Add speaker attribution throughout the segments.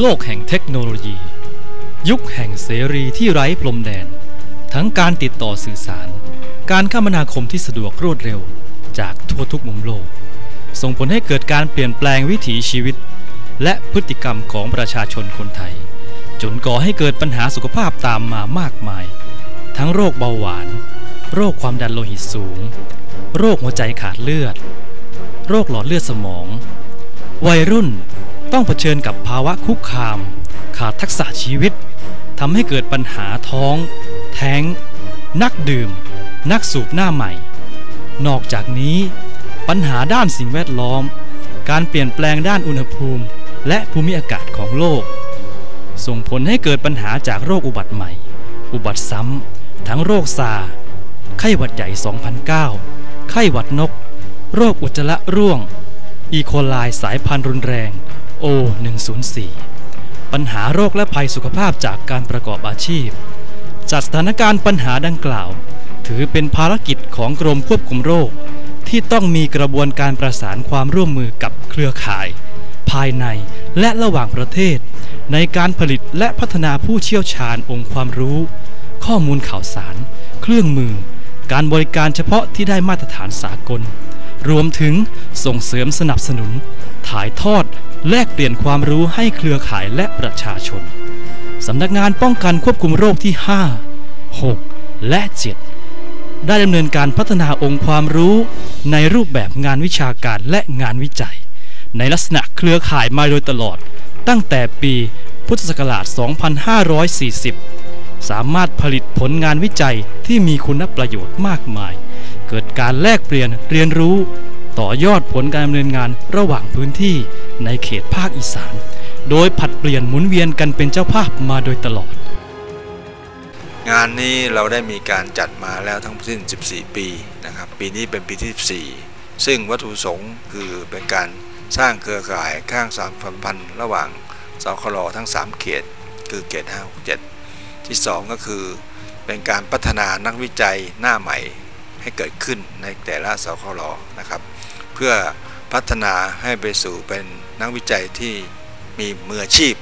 Speaker 1: โลกแห่งเทคโนโลยี ยุคแห่งเสรีที่ไร้พรมแดน ทั้งการติดต่อสื่อสาร การคมนาคมที่สะดวกรวดเร็ว จากทั่วทุกมุมโลก ส่งผลให้เกิดการเปลี่ยนแปลงวิถีชีวิต และพฤติกรรมของประชาชนคนไทย จนก่อให้เกิดปัญหาสุขภาพตามมามากมาย ทั้งโรคเบาหวาน โรคความดันโลหิตสูง โรคหัวใจขาดเลือด โรคหลอดเลือดสมอง วัยรุ่น ต้องเผชิญกับภาวะคุกคาม ขาดทักษะชีวิตทำให้เกิดปัญหาท้อง แท้ง นักดื่ม นักสูบหน้าใหม่ นอกจากนี้ปัญหาด้านสิ่งแวดล้อม การเปลี่ยนแปลงด้านอุณหภูมิ และภูมิอากาศของโลก ส่งผลให้เกิดปัญหาจากโรคอุบัติใหม่ อุบัติซ้ำ ทั้งโรคซา ไข้หวัดใหญ่ 2009 ไข้หวัดนก โรคอุจจาระร่วง อีโคไลสายพันธุ์รุนแรง O104 ปัญหาโรคและภัยสุขภาพจากการประกอบอาชีพจากสถานการณ์ปัญหาดังกล่าว ถือเป็นภารกิจของกรมควบคุมโรค ที่ต้องมีกระบวนการประสานความร่วมมือกับเครือข่าย ภายในและระหว่างประเทศ ในการผลิตและพัฒนาผู้เชี่ยวชาญองค์ความรู้ ข้อมูลข่าวสาร เครื่องมือ การบริการเฉพาะที่ได้มาตรฐานสากล รวมถึงส่งเสริมสนับสนุน ถ่ายทอดแลกเปลี่ยนความรู้ให้เครือข่ายและประชาชน สำนักงานป้องกันควบคุมโรคที่ 5 6 และ 7 ได้ดำเนินการพัฒนาองค์ความรู้ในรูปแบบงานวิชาการและงานวิจัย ในลักษณะเครือข่ายมาโดยตลอด ตั้งแต่ปีพุทธศักราช 2540 สามารถผลิตผลงานวิจัยที่มีคุณประโยชน์มากมาย เกิดการแลกเปลี่ยนเรียนรู้ ต่อยอดผลการดำเนินงานระหว่างพื้นที่ในเขตภาคอีสาน โดยผัดเปลี่ยนหมุนเวียนกันเป็นเจ้าภาพมาโดยตลอด
Speaker 2: งานนี้เราได้มีการจัดมาแล้วทั้งสิ้น 14 ปีนะครับ ปีนี้เป็นปีที่ 14 ซึ่งวัตถุประสงค์คือเป็นการสร้างเครือข่ายข้างสามพันพันธ์ระหว่างสคลทั้ง 3 เขต คือเขต5 6 7 ที่ 2 ก็คือเป็นการพัฒนานักวิจัยหน้าใหม่ ให้เกิดขึ้นในแต่ละสคลนะครับ เพื่อพัฒนาให้ไปสู่เป็นนักวิจัยที่มีมืออาชีพ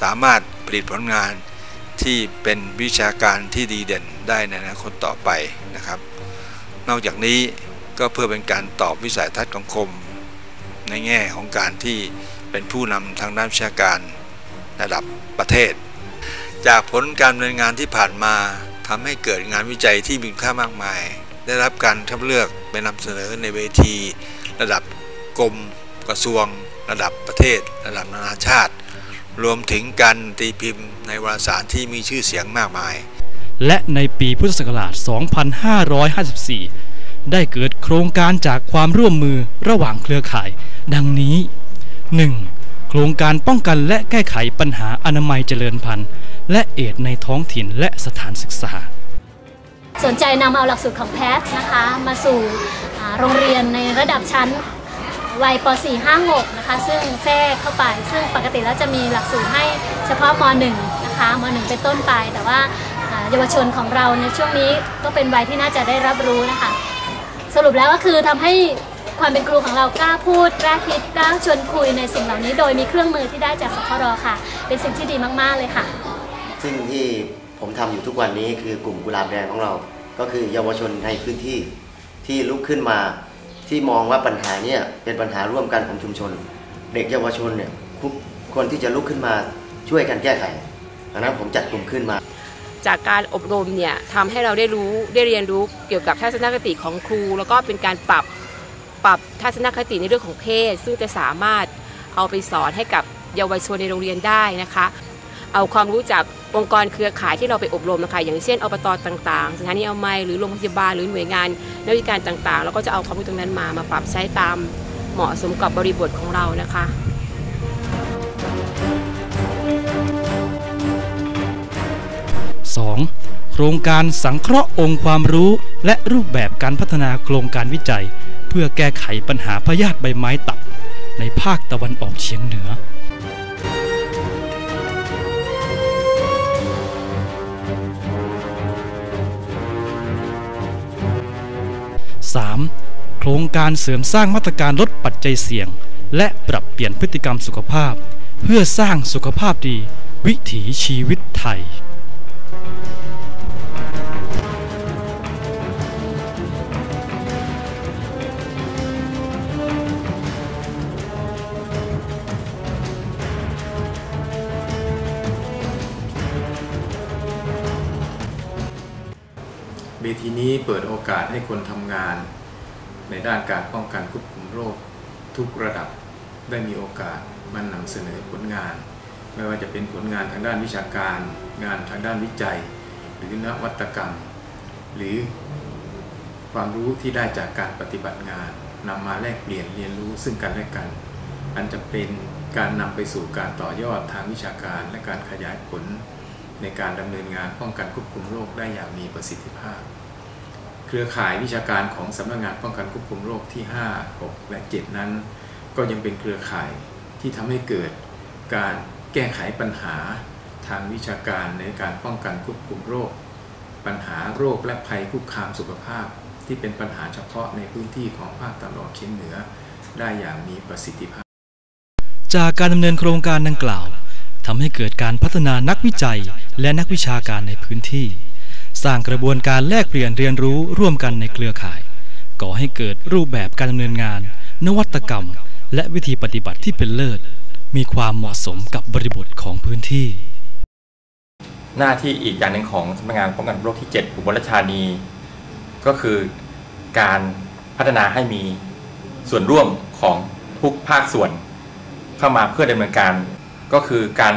Speaker 2: สามารถผลิตผลงานที่เป็นวิชาการที่ดีเด่นได้ในอนาคตต่อไปนะครับ นอกจากนี้ก็เพื่อเป็นการตอบวิสัยทัศน์ของคม ในแง่ของการที่เป็นผู้นำทางด้านวิชาการระดับประเทศ จากผลการดำเนินงานที่ผ่านมาทำให้เกิดงานวิจัยที่มีค่ามากมาย ได้รับการคัดเลือกเป็นำเสนอในเวที ระดับกรมกระทรวง ระดับประเทศ ระดับนานาชาติ รวมถึงการตีพิมพ์ในวารสารที่มีชื่อเสียงมากมาย
Speaker 1: และในปีพุทธศักราช 2554 ได้เกิดโครงการจากความร่วมมือระหว่างเครือข่าย ดังนี้ 1. โครงการป้องกันและแก้ไขปัญหาอนามัยเจริญพันธุ์ และเอดในท้องถิ่นและสถานศึกษา
Speaker 3: สนใจนำเอาหลักสูตรของแพทนะคะ มาสู่โรงเรียนในระดับชั้นวัยป .4 5 6 นะคะ ซึ่งแทรกเข้าไป ซึ่งปกติแล้วจะมีหลักสูตรให้เฉพาะม .1 นะคะม .1 เป็นต้นไป แต่ว่าเยาวชนของเราในช่วงนี้ก็เป็นวัยที่น่าจะได้รับรู้นะคะ สรุปแล้วก็คือทำให้ความเป็นครูของเรากล้าพูดกล้าคิดกล้าชวนคุยในสิ่งเหล่านี้ โดยมีเครื่องมือที่ได้จากสครค่ะ เป็นสิ่งที่ดีมาก ๆ เลยค่ะ
Speaker 4: ซึ่งที่ ผมทำอยู่ทุกวันนี้คือกลุ่มกุหลาบแดงของเรา ก็คือเยาวชนในพื้นที่ที่ลุกขึ้นมาที่มองว่าปัญหาเนี่ยเป็นปัญหาร่วมกันของชุมชน เด็กเยาวชนเนี่ยคนที่จะลุกขึ้นมาช่วยกันแก้ไขดังนั้นผมจัดกลุ่มขึ้นมา
Speaker 5: จากการอบรมเนี่ยทำให้เราได้รู้ได้เรียนรู้เกี่ยวกับทัศนคติของครู แล้วก็เป็นการปรับปรับทัศนคติในเรื่องของเพศ ซึ่งจะสามารถเอาไปสอนให้กับเยาวชนในโรงเรียนได้นะคะ เอาความรู้จากองค์กรเครือข่ายที่เราไปอบรมนะคะอย่างเช่นอบตต่างๆ สถานีอนามัยหรือโรงพยาบาลหรือหน่วยงานนักวิชาการต่างๆแล้วก็จะเอาความรู้ตรงนั้นมามาปรับใช้ตามเหมาะสมกับบริบทของเรานะคะ
Speaker 1: 2. โครงการสังเคราะห์องค์ความรู้ และรูปแบบการพัฒนาโครงการวิจัย เพื่อแก้ไขปัญหาพยาธิใบไม้ตับ ในภาคตะวันออกเฉียงเหนือ 3. โครงการเสริมสร้างมาตรการลดปัจจัยเสี่ยง และปรับเปลี่ยนพฤติกรรมสุขภาพ เพื่อสร้างสุขภาพดี วิถีชีวิตไทย
Speaker 6: ทีนี้เปิดโอกาสให้คนทำงาน ในด้านการป้องกันควบคุมโรค ทุกระดับได้มีโอกาสมานำเสนอผลงาน ไม่ว่าจะเป็นผลงานทางด้านวิชาการ งานทางด้านวิจัย หรือนวัตกรรม หรือความรู้ที่ได้จากการปฏิบัติงานนำมาแลกเปลี่ยนเรียนรู้ซึ่งกันและกัน อันจะเป็นการนำไปสู่การต่อยอดทางวิชาการ และการขยายผล ในการดำเนินงานป้องกันควบคุมโรคได้อย่างมีประสิทธิภาพ เครือข่ายวิชาการของสำนักงานป้องกันควบคุมโรคที่ 5 6 และ 7 นั้น ก็ยังเป็นเครือข่ายที่ทำให้เกิดการแก้ไขปัญหาทางวิชาการในการป้องกันควบคุมโรค ปัญหาโรคและภัยคุกคามสุขภาพ ที่เป็นปัญหาเฉพาะในพื้นที่ของภาคตะวันออกเฉียงเหนือ ได้อย่างมีประสิทธิภาพ
Speaker 1: จากการดำเนินโครงการดังกล่าวทำให้เกิดการพัฒนานักวิจัยและนักวิชาการในพื้นที่ สร้างกระบวนการแลกเปลี่ยนเรียนรู้ร่วมกันในเครือข่าย ก่อให้เกิดรูปแบบการดำเนินงาน นวัตกรรม และวิธีปฏิบัติที่เป็นเลิศ มีความเหมาะสมกับบริบทของพื้นที่
Speaker 7: หน้าที่อีกอย่างหนึ่งของสำนักงานป้องกันโรคที่ 7 อุบลราชธานี ก็คือการพัฒนาให้มีส่วนร่วมของทุกภาคส่วน เข้ามาเพื่อดำเนินการ ก็คือการ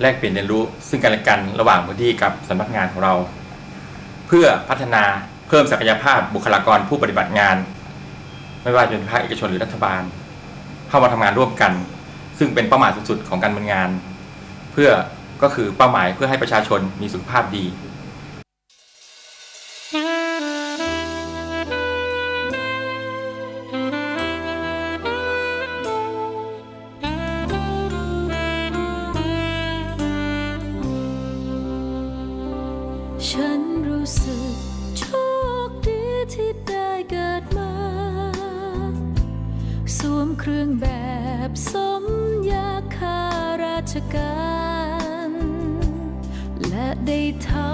Speaker 7: แลกเปลี่ยนเรียนรู้ ซึ่งกันและกันระหว่างพื้นที่กับสำนักงานของเรา เพื่อพัฒนาเพิ่มศักยภาพบุคลากรผู้ปฏิบัติงาน ไม่ว่าจะเป็นภาคเอกชนหรือรัฐบาล เข้ามาทำงานร่วมกัน ซึ่งเป็นเป้าหมายสูงสุดของการดำเนินงาน เพื่อก็คือเป้าหมายเพื่อให้ประชาชนมีสุขภาพดี
Speaker 8: ฉัน สึกโชคดีที่ได้เกิดมา สวมเครื่องแบบสมยาคาราชการ และได้ทำ